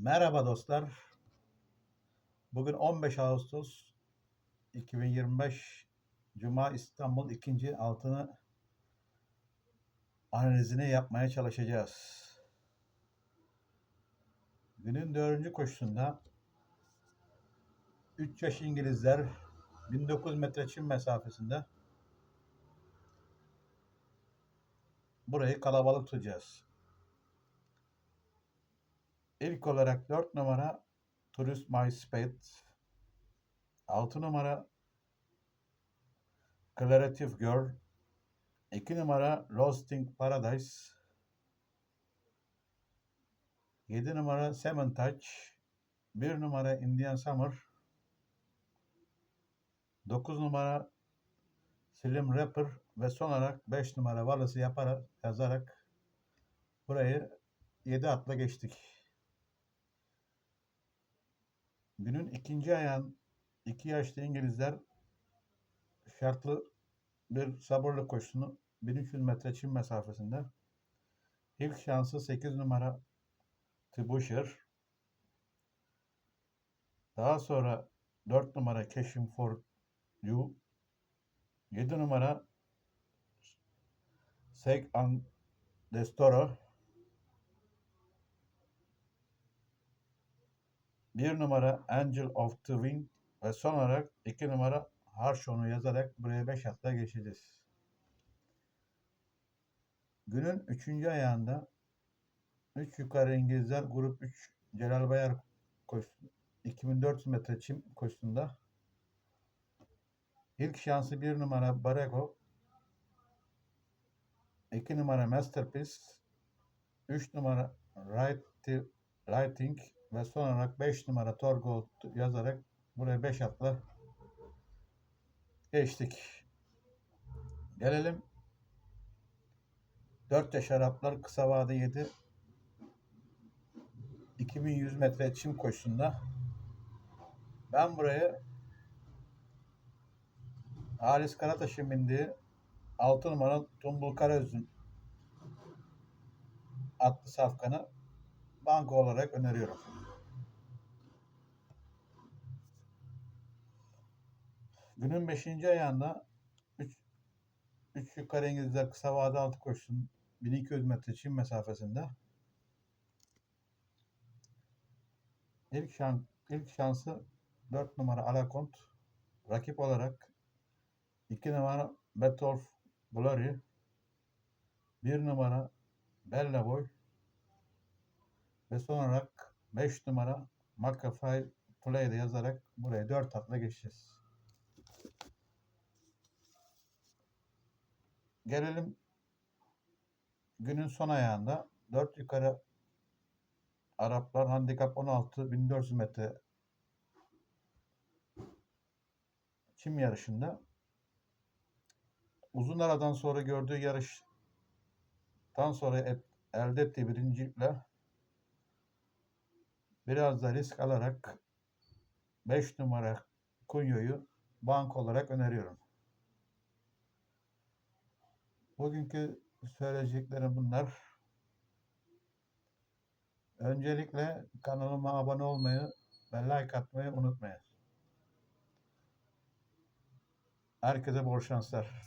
Merhaba dostlar. Bugün 15 Ağustos 2025 Cuma İstanbul ikinci altını analizini yapmaya çalışacağız. Günün dördüncü koşusunda 3 yaş İngilizler 1900 metre çim mesafesinde burayı kalabalık tutacağız. İlk olarak 4 numara Turist My Spade. 6 numara Claritative Girl. 2 numara Losting Paradise. 7 numara Seven Touch. 1 numara Indian Summer. 9 numara Slim Rapper ve son olarak 5 numara Wallace'ı yaparak yazarak burayı 7 atla geçtik. Günün ikinci ayağın iki yaşlı İngilizler şartlı bir sabırlı koşusunu 1300 metre çim mesafesinde. İlk şansı 8 numara Tibusher. Daha sonra 4 numara Cashing for You. 7 numara Seg and Destoro. Bir numara Angel of the Wind ve son olarak iki numara Harshon'u yazarak buraya 5 atla geçeceğiz. Günün üçüncü ayağında 3 yukarı İngilizler grup 3 Celal Bayar koşusu 2400 metre çim koşusunda ilk şansı bir numara Barego 2 numara Masterpiece 3 numara Lighting ve son olarak 5 numara Torgo yazarak buraya 5 atla geçtik. Gelelim 4 yaş Araplar kısa vade 7 2100 metre çim koşusunda ben buraya Halis Karataş'ın bindiği 6 numara Tumbul Karaöz'ün atlı safkanı banko olarak öneriyorum. Günün 5. ayağında 3 3 yukarı İngilizler kısa vade altı koşsun 1200 metre çim mesafesinde. İlk, şan, ilk şansı 4 numara Alakont. Rakip olarak 2 numara Battle of Glory 1 numara Bella Boy ve son olarak 5 numara McAfee Play'de yazarak buraya 4 atla geçeceğiz. Gelelim günün son ayağında 4 yukarı Araplar handikap 16 1400 metre çim yarışında uzun aradan sonra gördüğü yarıştan sonra et, elde ettiği birincilikle biraz da risk alarak 5 numara Kunyo'yu bank olarak öneriyorum. Bugünkü söyleyeceklerim bunlar. Öncelikle kanalıma abone olmayı ve like atmayı unutmayın. Herkese bol şanslar.